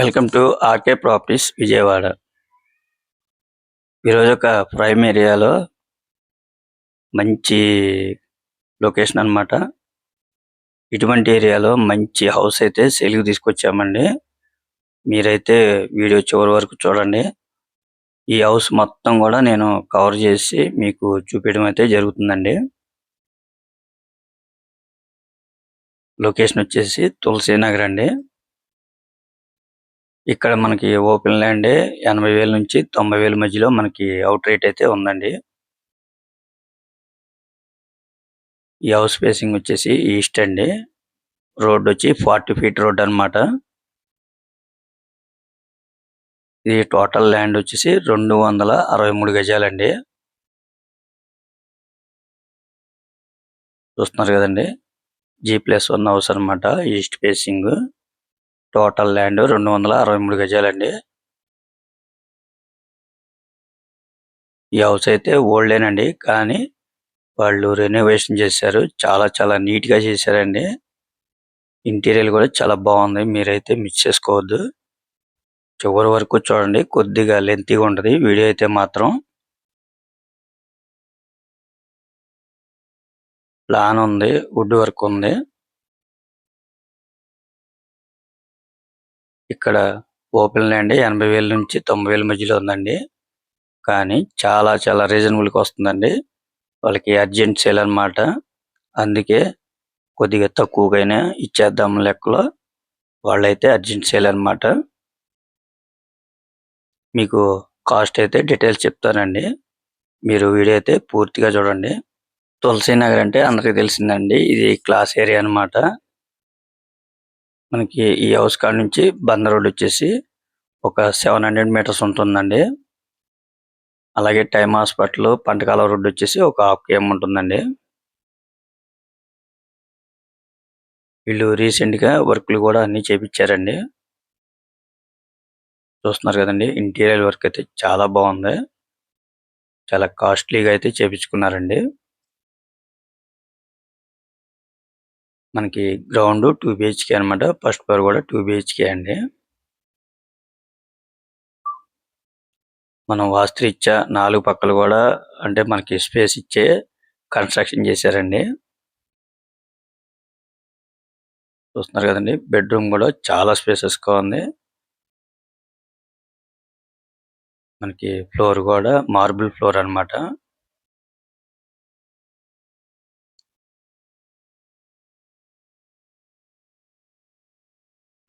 Welcome to RK properties Vijayawada. ఈరోజు ఒక prime ఏరియాలో మంచి లొకేషన్ అన్నమాట. ఇటువంటి ఏరియాలో మంచి హౌస్ అయితే సేల్కి తీసుకొచ్చామండి. మీరైతే వీడియో చివరి వరకు చూడండి. ఈ హౌస్ మొత్తం కూడా నేను కవర్ చేసి మీకు చూపించడం అయితే జరుగుతుందండి. లొకేషన్ వచ్చేసి తులసీనగర్ అండి. ఇక్కడ మనకి ఓపెన్ ల్యాండ్ ఎనభై వేల నుంచి తొంభై వేల మధ్యలో మనకి అవుట్ రేట్ అయితే ఉందండి. ఈ హౌస్ ఫేసింగ్ వచ్చేసి ఈస్ట్ అండి. రోడ్ వచ్చి ఫార్టీ ఫీట్ రోడ్ అన్నమాట. ఇది టోటల్ ల్యాండ్ వచ్చేసి రెండు వందల అరవై మూడు గజాలండి. చూస్తున్నారు కదండి. జీ ప్లస్ వన్ హౌస్ అన్నమాట ఈస్ట్ ఫేసింగ్ టోటల్ ల్యాండ్ రెండు వందల అరవై మూడు గజాలండి. ఈ హౌస్ అయితే ఓల్డేనండి కానీ వాళ్ళు రెనోవేషన్ చేశారు. చాలా చాలా నీట్గా చేశారండి. ఇంటీరియర్ కూడా చాలా బాగుంది మీరైతే మిస్ చేసుకోవద్దు. చివరి వరకు చూడండి కొద్దిగా లెంతీగా ఉంటుంది వీడియో అయితే మాత్రం. ప్లాన్ ఉంది వుడ్ వర్క్ ఉంది. ఇక్కడ ఓపెన్ ల్యాండ్ ఎనభై వేల నుంచి తొంభై వేల మధ్యలో ఉందండి. కానీ చాలా చాలా రీజనబుల్కి వస్తుందండి. వాళ్ళకి అర్జెంట్ సేల్ అన్నమాట. అందుకే కొద్దిగా తక్కువగానే ఇచ్చేద్దాం లెక్కలో. వాళ్ళైతే అర్జెంట్ సేల్ అనమాట మీకు కాస్ట్ అయితే డీటెయిల్స్ చెప్తానండి. మీరు వీడియో అయితే పూర్తిగా చూడండి. తులసీనగర్ అంటే అందరికి తెలిసిందండి. ఇది క్లాస్ ఏరియా అన్నమాట. మనకి ఈ హౌస్ కాడ నుంచి బంద రోడ్ వచ్చేసి ఒక సెవెన్ హండ్రెడ్ మీటర్స్ ఉంటుందండి. అలాగే టైమ్ హాస్పిటల్ పంటకాల రోడ్ వచ్చేసి ఒక హాఫ్ కేఎం ఉంటుందండి. వీళ్ళు రీసెంట్గా వర్క్లు కూడా అన్ని చేపించారండి. చూస్తున్నారు కదండి ఇంటీరియర్ వర్క్ అయితే చాలా బాగుంది. చాలా కాస్ట్లీగా అయితే చేపించుకున్నారండి. మనకి గ్రౌండ్ టూ బిహెచ్కే అన్నమాట. ఫస్ట్ ఫ్లోర్ కూడా టూ బిహెచ్కే అండి. మనం వాస్తురీత్యా నాలుగు పక్కలు కూడా అంటే మనకి స్పేస్ ఇచ్చే కన్స్ట్రక్షన్ చేశారండి. చూస్తున్నారు కదండి బెడ్రూమ్ కూడా చాలా స్పేసెస్గా ఉంది. మనకి ఫ్లోర్ కూడా మార్బుల్ ఫ్లోర్ అన్నమాట.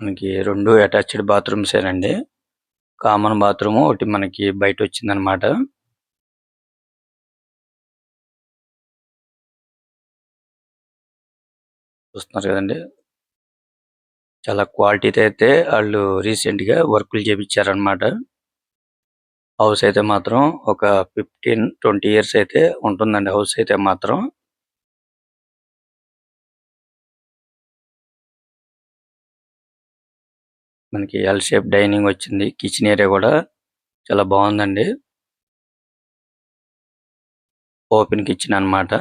మనకి రెండు అటాచ్డ్ బాత్రూమ్స్ ఏనండి. కామన్ బాత్రూమ్ ఒకటి మనకి బయట వచ్చిందనమాట. చూస్తున్నారు కదండి. చాలా క్వాలిటీతో అయితే వాళ్ళు రీసెంట్గా వర్కులు చేయించారనమాట హౌస్ అయితే మాత్రం ఒక ఫిఫ్టీన్ ట్వంటీ ఇయర్స్ అయితే ఉంటుందండి. హౌస్ అయితే మాత్రం మనకి ఎల్ షేప్ డైనింగ్ వచ్చింది. కిచెన్ ఏరియా కూడా చాలా బాగుందండి. ఓపెన్ కిచెన్ అన్నమాట.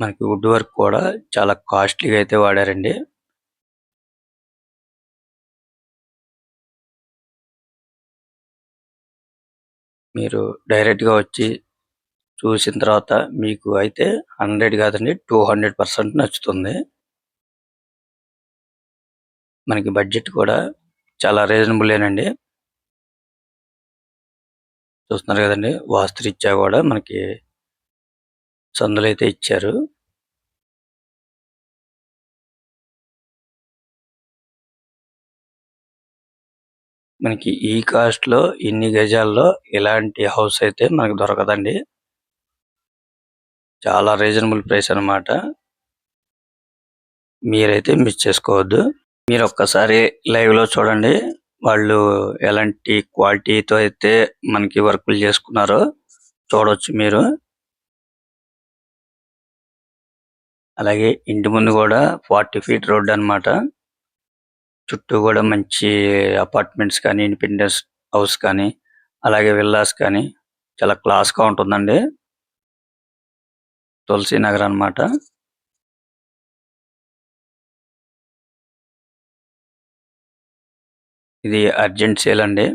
మనకి వుడ్ వర్క్ కూడా చాలా కాస్ట్లీగా అయితే వాడారండి. మీరు డైరెక్ట్గా వచ్చి చూసిన తర్వాత మీకు అయితే హండ్రెడ్ కాదండి టూ హండ్రెడ్ పర్సెంట్ నచ్చుతుంది. మనకి బడ్జెట్ కూడా చాలా రీజనబుల్ ఏనండి. చూస్తున్నారు కదండి వాస్తురీత్యా కూడా మనకి సందులు అయితే ఇచ్చారు. మనకి ఈ కాస్ట్లో ఇన్ని గజాల్లో ఇలాంటి హౌస్ అయితే మనకు దొరకదండి. చాలా రీజనబుల్ ప్రైస్ అన్నమాట. మీరైతే మిస్ చేసుకోవద్దు. మీరు ఒక్కసారి లైవ్లో చూడండి వాళ్ళు ఎలాంటి క్వాలిటీతో అయితే మనకి వర్కులు చేసుకున్నారో చూడొచ్చు మీరు. అలాగే ఇంటి ముందు కూడా ఫార్టీ ఫీట్ రోడ్ అన్నమాట. చుట్టూ కూడా మంచి అపార్ట్మెంట్స్ కానీ ఇండిపెండెన్స్ హౌస్ కానీ అలాగే విల్లాస్ కానీ చాలా క్లాస్గా ఉంటుందండి. తులసి నగర్ అన్నమాట. ఇది అర్జెంట్ సేల్ అండి.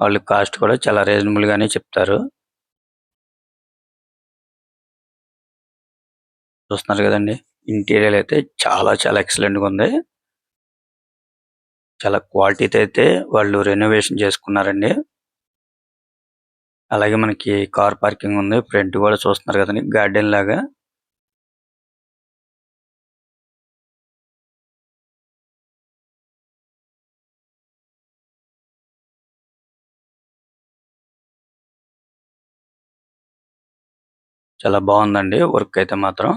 వాళ్ళు కాస్ట్ కూడా చాలా రీజనబుల్ గానే చెప్తారు. చూస్తున్నారు కదండి ఇంటీరియర్ అయితే చాలా చాలా ఎక్సలెంట్గా ఉంది. చాలా క్వాలిటీతో అయితే వాళ్ళు రెనోవేషన్ చేసుకున్నారండి. అలాగే మనకి కార్ పార్కింగ్ ఉంది. ఫ్రంట్ కూడా చూస్తున్నారు కదండి. గార్డెన్ లాగా. చాలా బాగుందండి వర్క్ అయితే మాత్రం.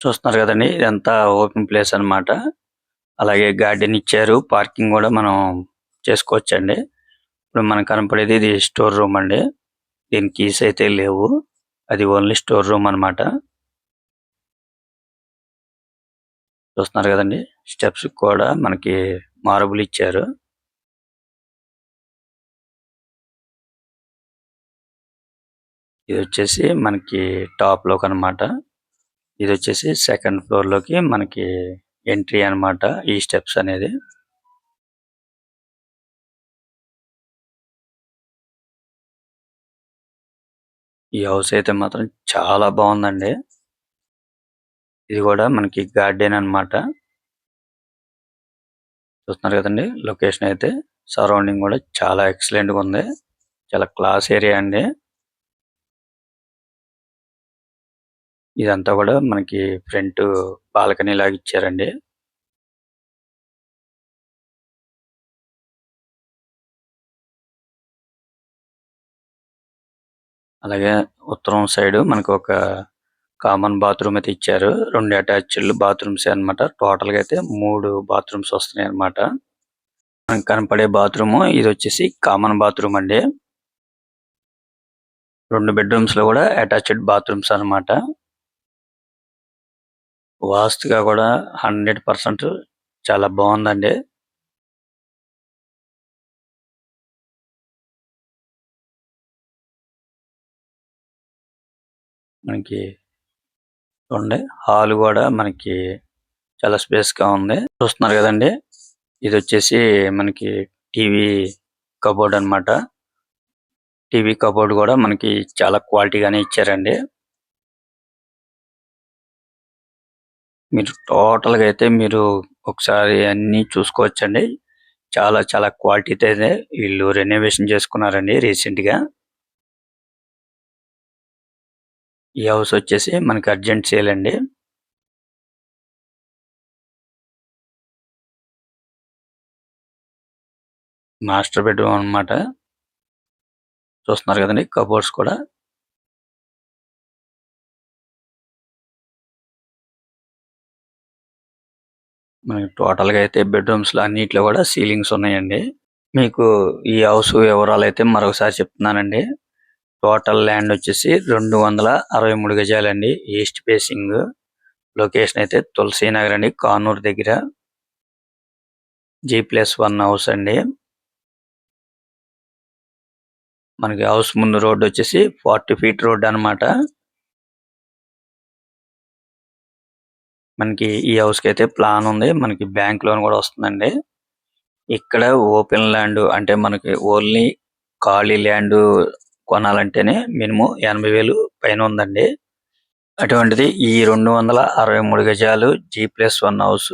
చూస్తున్నారు కదండి ఇదంతా ఓపెన్ ప్లేస్ అన్నమాట. అలాగే గార్డెన్ ఇచ్చారు. పార్కింగ్ కూడా మనం చేసుకోవచ్చండి. ఇప్పుడు మనకు కనపడేది ఇది స్టోర్ రూమ్ అండి. దీనికి కీస్ అయితే లేవు. అది ఓన్లీ స్టోర్ రూమ్ అన్నమాట. చూస్తున్నారు కదండి. స్టెప్స్ కూడా మనకి మార్బుల్ ఇచ్చారు. ఇది వచ్చేసి మనకి టాప్లోకి అన్నమాట. ఇది వచ్చేసి సెకండ్ ఫ్లోర్లోకి మనకి ఎంట్రీ అన్నమాట ఈ స్టెప్స్ అనేది. ఈ హౌస్ అయితే మాత్రం చాలా బాగుందండి. ఇది కూడా మనకి గార్డెన్ అన్నమాట. చూస్తున్నారు కదండి లొకేషన్ అయితే సరౌండింగ్ కూడా చాలా ఎక్సలెంట్గా ఉంది. చాలా క్లాస్ ఏరియా అండి. ఇదంతా కూడా మనకి ఫ్రంట్ బాల్కనీ లాగా ఇచ్చారండి. అలాగే ఉత్తరం సైడ్ మనకు ఒక కామన్ బాత్రూమ్ అయితే ఇచ్చారు. రెండు అటాచ్డ్ బాత్రూమ్స్ అన్నమాట. టోటల్గా అయితే మూడు బాత్రూమ్స్ వస్తున్నాయి అన్నమాట. మనకు కనపడే బాత్రూమ్ ఇది వచ్చేసి కామన్ బాత్రూమ్ అండి. రెండు బెడ్రూమ్స్లో కూడా అటాచ్డ్ బాత్రూమ్స్ అన్నమాట. వాస్తుగా కూడా హండ్రెడ్ పర్సెంట్ చాలా బాగుందండి. మనకి చూడండి హాల్ కూడా మనకి చాలా స్పేస్గా ఉంది. చూస్తున్నారు కదండి? ఇది వచ్చేసి మనకి టీవీ కబోర్డ్ అన్నమాట. టీవీ కబోర్డ్ కూడా మనకి చాలా క్వాలిటీ గానే ఇచ్చారండి. మీరు టోటల్గా అయితే మీరు ఒకసారి అన్ని చూసుకోవచ్చండి. చాలా చాలా క్వాలిటీ అయితే వీళ్ళు రెనోవేషన్ చేసుకున్నారండి రీసెంట్ ఈ హౌస్ వచ్చేసి మనకి అర్జెంట్ సేల్ అండి. మాస్టర్ బెడ్రూమ్ అన్నమాట. చూస్తున్నారు కదండి కబోర్డ్స్ కూడా. మనకి టోటల్గా అయితే బెడ్రూమ్స్లో అన్నిట్లో కూడా సీలింగ్స్ ఉన్నాయండి. మీకు ఈ హౌస్ వివరాలు అయితే మరొకసారి చెప్తున్నానండి. టోటల్ ల్యాండ్ వచ్చేసి రెండు వందల అరవై మూడు గజాలండి. ఈస్ట్ ఫేసింగ్ లొకేషన్ అయితే తులసీనగర్ అండి. కానూరు దగ్గర జీ ప్లస్ వన్ హౌస్ అండి. మనకి హౌస్ ముందు రోడ్ వచ్చేసి ఫార్టీ ఫీట్ రోడ్ అన్నమాట. మనకి ఈ హౌస్కి అయితే ప్లాన్ ఉంది. మనకి బ్యాంక్ లోన్ కూడా వస్తుందండి. ఇక్కడ ఓపెన్ ల్యాండ్ అంటే మనకి ఓన్లీ ఖాళీ ల్యాండ్ కొనాలంటేనే మినిమం ఎనభై వేలు పైన ఉందండి. అటువంటిది ఈ రెండు వందల అరవై మూడు గజాలు జీ ప్లస్ వన్ హౌస్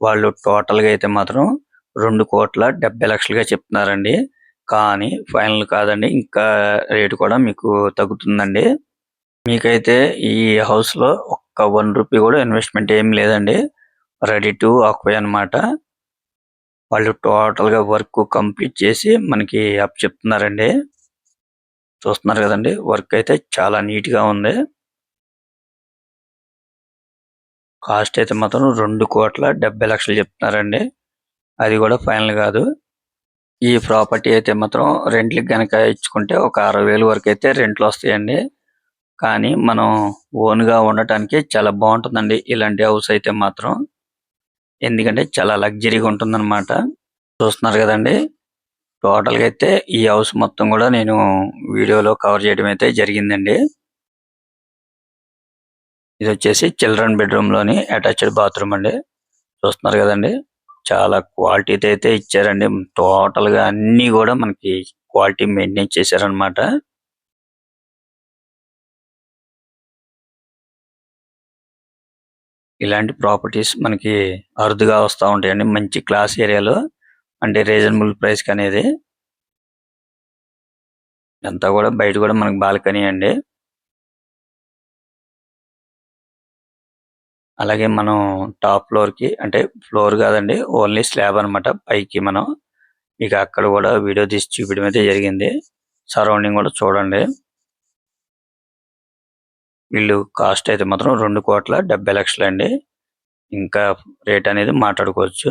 వాళ్ళు టోటల్గా అయితే మాత్రం రెండు కోట్ల డెబ్బై లక్షలుగా చెప్తున్నారండి. కానీ ఫైనల్ కాదండి. ఇంకా రేటు కూడా మీకు తగ్గుతుందండి. మీకైతే ఈ హౌస్లో ఒక్క వన్ రూపీ కూడా ఇన్వెస్ట్మెంట్ ఏం లేదండి. రెడీ టు ఆక్యుపై అన్నమాట. వాళ్ళు టోటల్గా వర్క్ కంప్లీట్ చేసి మనకి అప్ చెప్తున్నారండి. చూస్తున్నారు కదండి. వర్క్ అయితే చాలా నీట్గా ఉంది. కాస్ట్ అయితే మాత్రం రెండు కోట్ల డెబ్బై లక్షలు చెప్తున్నారండి. అది కూడా ఫైనల్ కాదు. ఈ ప్రాపర్టీ అయితే మాత్రం రెంట్లకి గనక ఇచ్చుకుంటే ఒక అరవై వేలు వరకు అయితే రెంట్లు వస్తాయండి. కానీ మనం ఓన్గా ఉండటానికి చాలా బాగుంటుందండి. ఇలాంటి హౌస్ అయితే మాత్రం. ఎందుకంటే చాలా లగ్జరీగా ఉంటుందన్నమాట. చూస్తున్నారు కదండి. టోటల్గా అయితే ఈ హౌస్ మొత్తం కూడా నేను వీడియోలో కవర్ చేయడం అయితే జరిగిందండి. ఇది వచ్చేసి చిల్డ్రన్ బెడ్రూమ్లోని అటాచ్డ్ బాత్రూమ్ అండి. చూస్తున్నారు కదండి చాలా క్వాలిటీ అయితే ఇచ్చారండి. టోటల్గా అన్ని కూడా మనకి క్వాలిటీ మెయింటైన్ చేశారనమాట ఇలాంటి ప్రాపర్టీస్ మనకి అరుదుగా వస్తూ ఉంటాయండి మంచి క్లాస్ ఏరియాలో. అంటే రీజనబుల్ ప్రైస్కి అనేది. అంతా కూడా బయట కూడా మనకి బాల్కనీ అండి. అలాగే మనం టాప్ ఫ్లోర్కి అంటే ఫ్లోర్ కాదండి ఓన్లీ స్లాబ్ అన్నమాట పైకి మనం. ఇక అక్కడ కూడా వీడియో తీసి చూపించడం అయితే జరిగింది. సరౌండింగ్ కూడా చూడండి. వీళ్ళు కాస్ట్ అయితే మాత్రం రెండు కోట్ల డెబ్బై లక్షలు అండి ఇంకా రేట్ అనేది మాట్లాడుకోవచ్చు.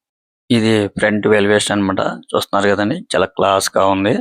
ఇది ఫ్రంట్ ఎలివేషన్ అన్నమాట. చూస్తున్నారు కదండి. చాలా క్లాస్గా ఉంది.